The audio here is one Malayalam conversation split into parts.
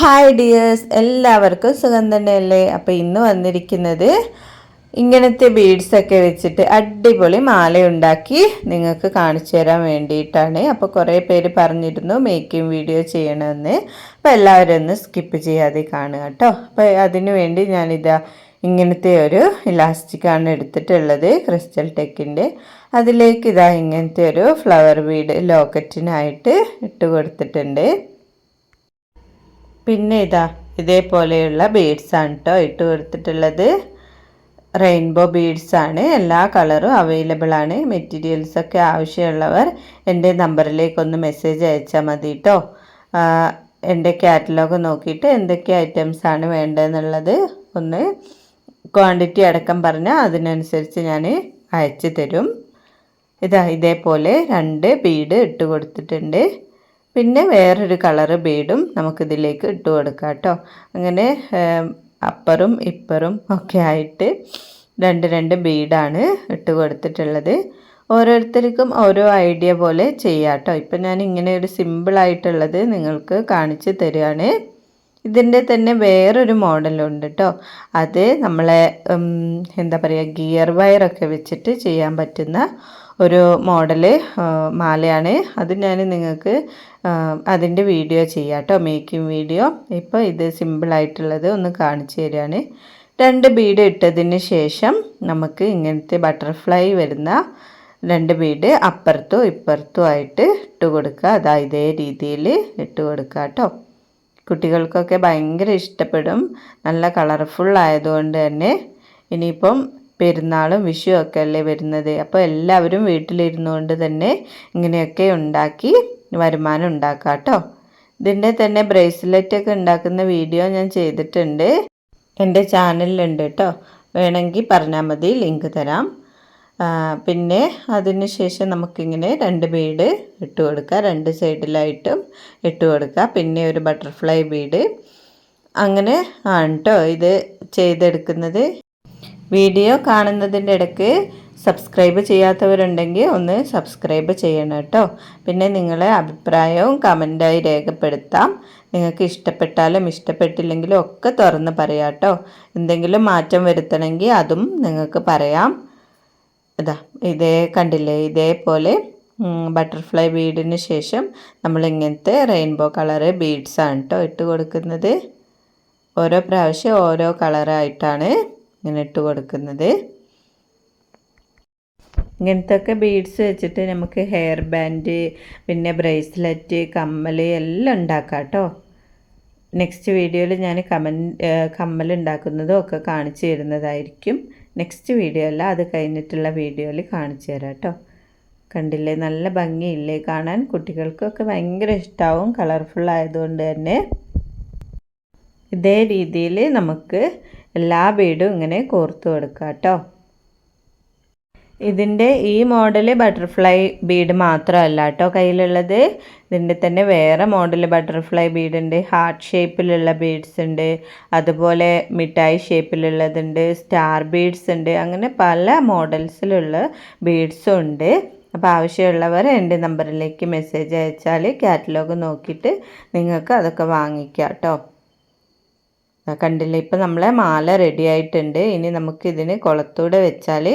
ഹായ് ഡിയേഴ്സ് എല്ലാവർക്കും സുഖം തന്നെയല്ലേ? അപ്പോൾ ഇന്ന് വന്നിരിക്കുന്നത് ഇങ്ങനത്തെ ബീഡ്സൊക്കെ വെച്ചിട്ട് അടിപൊളി മാല ഉണ്ടാക്കി നിങ്ങൾക്ക് കാണിച്ചു തരാൻ വേണ്ടിയിട്ടാണ്. അപ്പോൾ കുറേ പേര് പറഞ്ഞിരുന്നു മേക്കിംഗ് വീഡിയോ ചെയ്യണമെന്ന്. അപ്പോൾ എല്ലാവരും ഒന്ന് സ്കിപ്പ് ചെയ്യാതെ കാണുക കേട്ടോ. അപ്പോൾ അതിനു വേണ്ടി ഞാനിതാ ഇങ്ങനത്തെ ഒരു ഇലാസ്റ്റിക്കാണ് എടുത്തിട്ടുള്ളത് ക്രിസ്റ്റൽ ടെക്കിന്റെ അതിലേക്ക് ഇതാ ഇങ്ങനത്തെ ഒരു ഫ്ലവർ ബീഡ് ലോക്കറ്റിനായിട്ട് ഇട്ട് കൊടുത്തിട്ടുണ്ട്. പിന്നെ ഇതാ ഇതേപോലെയുള്ള ബീഡ്സാണ് കേട്ടോ ഇട്ട് കൊടുത്തിട്ടുള്ളത്. റെയിൻബോ ബീഡ്സ് ആണ് എല്ലാ കളറും അവൈലബിൾ ആണ്. മെറ്റീരിയൽസ് ഒക്കെ ആവശ്യമുള്ളവർ എന്റെ നമ്പറിലേക്കൊന്ന് മെസ്സേജ് അയച്ചാൽ മതി കേട്ടോ എന്റെ കാറ്റലോഗ് നോക്കിയിട്ട് എന്തൊക്കെ ഐറ്റംസ് ആണ് വേണ്ടതെന്നുള്ളത് ഒന്ന് ക്വാണ്ടിറ്റി അടക്കം പറഞ്ഞാൽ അതിനനുസരിച്ച് ഞാൻ അയച്ചു തരും. ഇതാ ഇതേപോലെ രണ്ട് ബീഡ് ഇട്ട് കൊടുത്തിട്ടുണ്ട്. പിന്നെ വേറൊരു കളറ് ബീഡും നമുക്കിതിലേക്ക് ഇട്ട് കൊടുക്കാം കേട്ടോ. അങ്ങനെ അപ്പറും ഇപ്പറും ഒക്കെ ആയിട്ട് രണ്ട് രണ്ട് ബീഡാണ് ഇട്ട് കൊടുത്തിട്ടുള്ളത്. ഓരോരുത്തർക്കും ഓരോ ഐഡിയ പോലെ ചെയ്യാം കേട്ടോ. ഇപ്പം ഞാൻ ഇങ്ങനെ ഒരു സിമ്പിളായിട്ടുള്ളത് നിങ്ങൾക്ക് കാണിച്ച് തരികയാണ് ഇതിന്റെ തന്നെ വേറൊരു മോഡലുണ്ട് കേട്ടോ. അത് നമ്മളെ എന്താ പറയുക ഗിയർ വയറൊക്കെ വെച്ചിട്ട് ചെയ്യാൻ പറ്റുന്ന ഒരു മോഡൽ മാലയാണ്. അത് ഞാൻ നിങ്ങൾക്ക് അതിന്റെ വീഡിയോ ചെയ്യാം കേട്ടോ മേക്കിംഗ് വീഡിയോ. ഇപ്പോൾ ഇത് സിമ്പിളായിട്ടുള്ളത് ഒന്ന് കാണിച്ചു തരികയാണ് രണ്ട് ബീഡ് ഇട്ടതിന് ശേഷം നമുക്ക് ഇങ്ങനത്തെ ബട്ടർഫ്ലൈ വരുന്ന രണ്ട് ബീഡ് അപ്പുറത്തും ഇപ്പുറത്തും ആയിട്ട് ഇട്ട് കൊടുക്കുക. അതാ ഇതേ രീതിയിൽ ഇട്ട് കൊടുക്കുക കേട്ടോ. കുട്ടികൾക്കൊക്കെ ഭയങ്കര ഇഷ്ടപ്പെടും. നല്ല കളർഫുൾ ആയതുകൊണ്ട് തന്നെ. ഇനിയിപ്പം പെരുന്നാളും വിഷു ഒക്കെ അല്ലേ വരുന്നത്. അപ്പോൾ എല്ലാവരും വീട്ടിലിരുന്നുകൊണ്ട് തന്നെ ഇങ്ങനെയൊക്കെ ഉണ്ടാക്കി വരുമാനം ഉണ്ടാക്കാം കേട്ടോ. ഇതിന്റെ തന്നെ ബ്രേസ്ലെറ്റ് ഒക്കെ ഉണ്ടാക്കുന്ന വീഡിയോ ഞാൻ ചെയ്തിട്ടുണ്ട്. എന്റെ ചാനലിലുണ്ട് കേട്ടോ. വേണമെങ്കിൽ പറഞ്ഞാൽ മതി ലിങ്ക് തരാം. പിന്നെ അതിന് ശേഷം നമുക്കിങ്ങനെ രണ്ട് ബീഡ് ഇട്ട് കൊടുക്കുക രണ്ട് സൈഡിലായിട്ടും ഇട്ട് കൊടുക്കുക പിന്നെ ഒരു ബട്ടർഫ്ലൈ ബീഡ്. അങ്ങനെ ആണ് കേട്ടോ ഇത് ചെയ്തെടുക്കുന്നത്. വീഡിയോ കാണുന്നതിന്റെ ഇടയ്ക്ക് സബ്സ്ക്രൈബ് ചെയ്യാത്തവരുണ്ടെങ്കിൽ ഒന്ന് സബ്സ്ക്രൈബ് ചെയ്യണം കേട്ടോ. പിന്നെ നിങ്ങളെ അഭിപ്രായവും കമന്റായി രേഖപ്പെടുത്താം. നിങ്ങൾക്ക് ഇഷ്ടപ്പെട്ടാലും ഇഷ്ടപ്പെട്ടില്ലെങ്കിലും ഒക്കെ തുറന്ന് പറയാം കേട്ടോ. എന്തെങ്കിലും മാറ്റം വരുത്തണമെങ്കിൽ അതും നിങ്ങൾക്ക് പറയാം. ഇതാ ഇതേ കണ്ടില്ലേ ഇതേപോലെ ബട്ടർഫ്ലൈ ബീഡിന് ശേഷം നമ്മൾ ഇങ്ങനത്തെ റെയിൻബോ കളറ് ബീഡ്സാണ് കേട്ടോ ഇട്ട് കൊടുക്കുന്നത്. ഓരോ പ്രാവശ്യം ഓരോ കളറായിട്ടാണ് ഇങ്ങനെ ഇട്ട് കൊടുക്കുന്നത്. ഇങ്ങനത്തെ ഒക്കെ ബീഡ്സ് വെച്ചിട്ട് നമുക്ക് ഹെയർ ബാൻഡ് പിന്നെ ബ്രേസ്ലെറ്റ് കമ്മൽ എല്ലാം ഉണ്ടാക്കാം കേട്ടോ നെക്സ്റ്റ് വീഡിയോയിൽ ഞാൻ കമൻ കമ്മൽ ഉണ്ടാക്കുന്നതും ഒക്കെ കാണിച്ചു തരുന്നതായിരിക്കും. നെക്സ്റ്റ് വീഡിയോ അല്ല അത് കഴിഞ്ഞിട്ടുള്ള വീഡിയോയിൽ കാണിച്ചു തരാം കേട്ടോ കണ്ടില്ലേ നല്ല ഭംഗിയില്ലേ കാണാൻ? കുട്ടികൾക്കൊക്കെ ഭയങ്കര ഇഷ്ടമാവും കളർഫുൾ ആയതുകൊണ്ട് തന്നെ. ഇതേ രീതിയിൽ നമുക്ക് എല്ലാ ബീഡും ഇങ്ങനെ കോർത്തു കൊടുക്കുക കേട്ടോ ഇതിന്റെ ഈ മോഡൽ ബട്ടർഫ്ലൈ ബീഡ് മാത്രമല്ല കേട്ടോ കയ്യിലുള്ളത്. ഇതിന്റെ തന്നെ വേറെ മോഡൽ ബട്ടർഫ്ലൈ ബീഡ് ഉണ്ട്. ഹാർട്ട് ഷേപ്പിലുള്ള ബീഡ്സ് ഉണ്ട്. അതുപോലെ മിഠായി ഷേപ്പിലുള്ളതുണ്ട് സ്റ്റാർ ബീഡ്സ് ഉണ്ട്. അങ്ങനെ പല മോഡൽസിലുള്ള ബീഡ്സും ഉണ്ട്. അപ്പോൾ ആവശ്യമുള്ളവർ എന്റെ നമ്പറിലേക്ക് മെസ്സേജ് അയച്ചാൽ കാറ്റലോഗ് നോക്കിയിട്ട് നിങ്ങൾക്ക് അതൊക്കെ വാങ്ങിക്കാം കേട്ടോ കണ്ടില്ലേ? ഇപ്പം നമ്മളെ മാല റെഡി ആയിട്ടുണ്ട്. ഇനി നമുക്കിതിന് കുളത്തൂടെ വെച്ചാൽ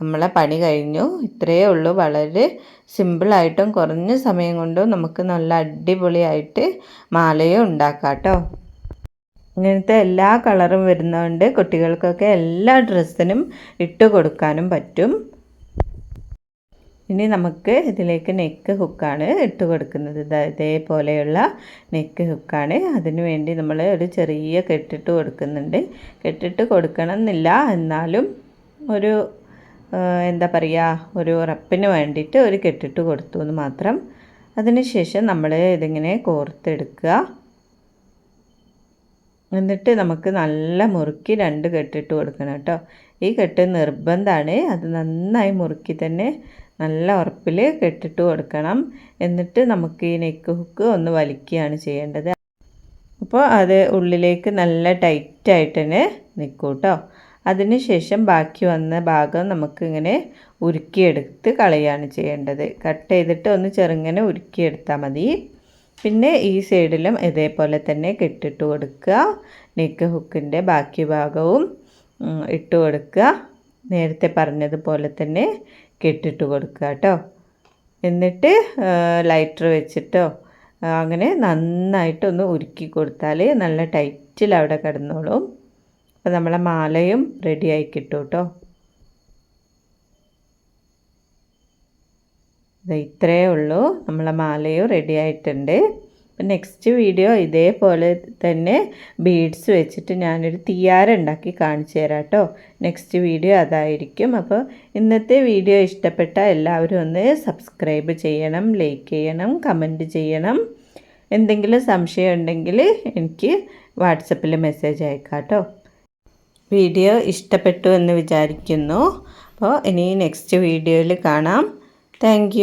നമ്മളെ പണി കഴിഞ്ഞു. ഇത്രയേ ഉള്ളൂ. വളരെ സിമ്പിളായിട്ടും കുറഞ്ഞ സമയം കൊണ്ടും നമുക്ക് നല്ല അടിപൊളിയായിട്ട് മാലയും ഉണ്ടാക്കാം കേട്ടോ ഇങ്ങനത്തെ എല്ലാ കളറും വരുന്നതുകൊണ്ട് കുട്ടികൾക്കൊക്കെ എല്ലാ ഡ്രസ്സിനും ഇട്ട് കൊടുക്കാനും പറ്റും. ഇനി നമുക്ക് ഇതിലേക്ക് നെക്ക് ഹുക്കാണ് ഇട്ട് കൊടുക്കുന്നത്. ഇതേപോലെയുള്ള നെക്ക് ഹുക്കാണ് അതിന് വേണ്ടി നമ്മൾ ഒരു ചെറിയ കെട്ടിട്ട് കൊടുക്കുന്നുണ്ട്. കെട്ടിട്ട് കൊടുക്കണം എന്നില്ല എന്നാലും ഒരു എന്താ പറയുക ഒരു ഉറപ്പിന് വേണ്ടിയിട്ട് ഒരു കെട്ടിട്ട് കൊടുത്തു എന്ന് മാത്രം. അതിനുശേഷം നമ്മൾ ഇതിങ്ങനെ കോർത്തെടുക്കുക. എന്നിട്ട് നമുക്ക് നല്ല മുറുക്കി രണ്ട് കെട്ടിട്ട് കൊടുക്കണം കേട്ടോ. ഈ കെട്ട് നിർബന്ധമാണ്. അത് നന്നായി മുറുക്കി തന്നെ നല്ല ഉറപ്പിൽ കെട്ടിട്ട് കൊടുക്കണം. എന്നിട്ട് നമുക്ക് ഈ നെക്ക് ഹുക്ക് ഒന്ന് വലിക്കുകയാണ് ചെയ്യേണ്ടത്. അപ്പോൾ അത് ഉള്ളിലേക്ക് നല്ല ടൈറ്റായിട്ട് തന്നെ നിൽക്കും കേട്ടോ അതിനുശേഷം ബാക്കി വന്ന ഭാഗം നമുക്കിങ്ങനെ ഉരുക്കിയെടുത്ത് കളയാണ് ചെയ്യേണ്ടത്. കട്ട് ചെയ്തിട്ട് ഒന്ന് ചെറുങ്ങനെ ഉരുക്കിയെടുത്താൽ മതി. പിന്നെ ഈ സൈഡിലും ഇതേപോലെ തന്നെ കെട്ടിട്ട് കൊടുക്കുക. നെക്ക് ഹുക്കിന്റെ ബാക്കി ഭാഗവും ഇട്ട് കൊടുക്കുക. നേരത്തെ പറഞ്ഞതുപോലെ തന്നെ കെട്ടിട്ട് കൊടുക്കുക കേട്ടോ. എന്നിട്ട് ലൈറ്റർ വെച്ചിട്ടോ അങ്ങനെ നന്നായിട്ടൊന്ന് ഉരുക്കി കൊടുത്താൽ നല്ല ടൈറ്റിൽ അവിടെ കിടന്നോളും. അപ്പോൾ നമ്മളെ മാലയും റെഡി ആയി കിട്ടും കേട്ടോ. ഇത്രയേ ഉള്ളൂ. നമ്മളെ മാലയും റെഡി ആയിട്ടുണ്ട്. നെക്സ്റ്റ് വീഡിയോ ഇതേപോലെ തന്നെ ബീഡ്സ് വെച്ചിട്ട് ഞാനൊരു തീയാര ഉണ്ടാക്കി കാണിച്ചു തരാം കേട്ടോ. നെക്സ്റ്റ് വീഡിയോ അതായിരിക്കും. അപ്പോൾ ഇന്നത്തെ വീഡിയോ ഇഷ്ടപ്പെട്ട എല്ലാവരും ഒന്ന് സബ്സ്ക്രൈബ് ചെയ്യണം ലൈക്ക് ചെയ്യണം കമന്റ് ചെയ്യണം. എന്തെങ്കിലും സംശയം ഉണ്ടെങ്കിൽ എനിക്ക് വാട്സപ്പിൽ മെസ്സേജ് അയക്കാം കേട്ടോ. വീഡിയോ ഇഷ്ടപ്പെട്ടു എന്ന് വിചാരിക്കുന്നു. അപ്പോൾ ഇനി നെക്സ്റ്റ് വീഡിയോയിൽ കാണാം. താങ്ക്